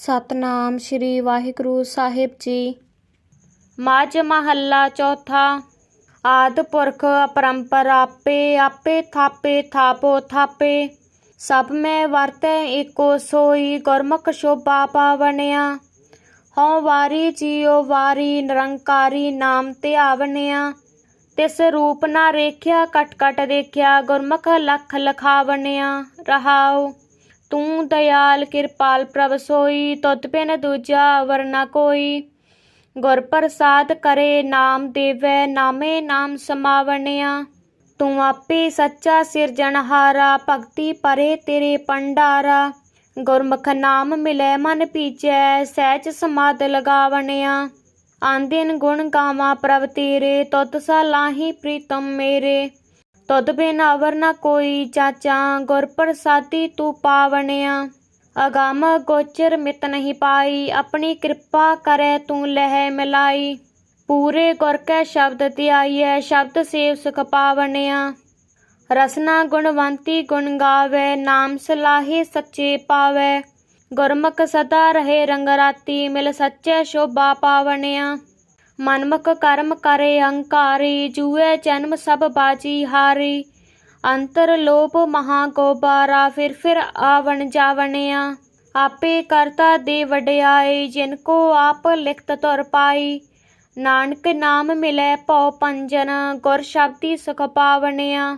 ਸਤਨਾਮ ਸ੍ਰੀ ਵਾਹਿਗੁਰੂ ਸਾਹਿਬ ਜੀ ਮਾਝ ਮਹੱਲਾ ਚੌਥਾ ਆਦ ਪੁਰਖ ਅਪਰੰਪਰ ਆਪੇ ਆਪੇ ਥਾਪੇ ਥਾਪੋ ਥਾਪੇ ਸਭ ਮੈਂ ਵਰਤੈ ਏਕੋ ਸੋਈ ਗੁਰਮੁਖ ਸ਼ੋਭਾ ਪਾਵਣਿਆ ਹਉ ਵਾਰੀ ਜੀਉ ਵਾਰੀ ਨਿਰੰਕਾਰੀ ਨਾਮ ਧਿਆਵਣਿਆ ਤਿਸ ਰੂਪ ਨਾ ਰੇਖਿਆ ਕਟ ਕਟ ਦੇਖਿਆ ਗੁਰਮੁਖ ਲਖ ਲਖਾਵਣਿਆ ਰਹਾਉ ਤੂੰ ਦਇਆਲ ਕਿਰਪਾਲ ਪ੍ਰਭ ਸੋਈ, ਤੁਧ ਬਿਨ ਦੂਜਾ ਵਰਨਾ ਕੋਈ। ਗੁਰ ਪ੍ਰਸਾਦ ਕਰੇ ਨਾਮ ਦੇਵੈ, ਨਾਮੇ ਨਾਮ ਸਮਾਵਣਿਆ। ਤੂੰ ਆਪੇ ਸੱਚਾ ਸਿਰਜਣਹਾਰਾ ਭਗਤੀ ਪਰੇ ਤੇਰੇ ਪੰਡਾਰਾ। ਗੁਰਮੁਖ ਨਾਮ ਮਿਲੈ ਮਨ ਪੀਜੈ, ਸਹਿਜ ਸਮਾਦ ਲਗਾਵਣਿਆ। ਆਂਦਿਨ ਗੁਣ ਗਾਵਾਂ ਪ੍ਰਭ ਤੇਰੇ, ਤੁਧ ਸਲਾਹੀ ਪ੍ਰੀਤਮ ਮੇਰੇ। ਤੁਧ ਬਿਨ ਅਵਰ ਨ ਕੋਈ ਚਾਚਾ, ਗੁਰ ਪ੍ਰਸਾਦੀ ਤੂੰ ਪਾਵਣਿਆ। ਅਗੰਮ ਗੋਚਰ ਮਿਤ ਨਹੀਂ ਪਾਈ, ਆਪਣੀ ਕਿਰਪਾ ਕਰੈ ਤੂੰ ਲਹਿ ਮਿਲਾਈ। ਪੂਰੇ ਗੁਰ ਕੈ ਸ਼ਬਦ ਧਿਆਈਐ, ਸ਼ਬਦ ਸੇਵ ਸੁਖ ਪਾਵਣਿਆ। ਰਸਨਾ ਗੁਣਵੰਤੀ ਗੁਣ ਗਾਵੇ, ਨਾਮ ਸਲਾਹੇ ਸੱਚੇ ਪਾਵੇ। ਗੁਰਮੁਖ ਸਦਾ ਰਹੇ ਰੰਗ ਰਾਤੀ, ਮਿਲ ਸੱਚੇ ਸ਼ੋਭਾ ਪਾਵਣਿਆ। ਮਨਮੁਖ ਕਰਮ ਕਰੇ, ਅਹੰਕਾਰੀ, ਜੂਏ ਜਨਮ ਸਭ ਬਾਜੀ ਹਾਰੀ। ਅੰਤਰ ਲੋਭ ਮਹਾ ਗੋਬਾਰਾ, ਫਿਰ ਫਿਰ ਆਵਣ ਜਾਵਣਿਆ। ਆਪੇ ਕਰਤਾ ਦੇ ਵਡਿਆਈ, ਜਿਨ ਕੋ ਆਪ ਲਿਖਤ ਤੁਰ ਪਾਈ। ਨਾਨਕ ਨਾਮ ਮਿਲੇ ਭਉ ਪੰਜਨ, ਗੁਰ ਸ਼ਬਦੀ ਸੁਖ ਪਾਵਣਿਆ।